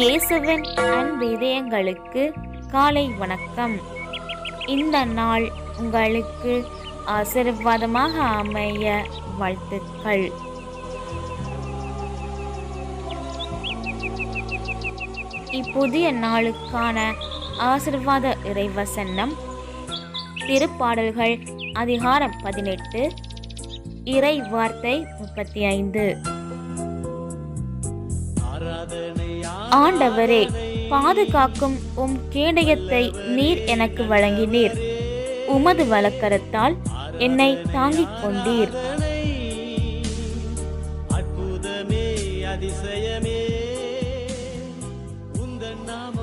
இயேசுவின் அன்பிதயங்களுக்கு காலை வணக்கம். இந்த நாள் உங்களுக்கு ஆசீர்வாதமாக அமைய வாழ்த்துக்கள். இப்புதிய நாளுக்கான ஆசிர்வாத இறைவசனம். திருப்பாடல்கள் அதிகாரம் பதினெட்டு இறை வார்த்தை முப்பத்தி ஐந்து. ஆண்டவரே பாதுகாக்கும் உம் கேடயத்தை நீர் எனக்கு வழங்கினீர். உமது வழக்கரத்தால் என்னை தாங்கிக் கொண்டீர். அற்புதமே அதிசயமே. நாம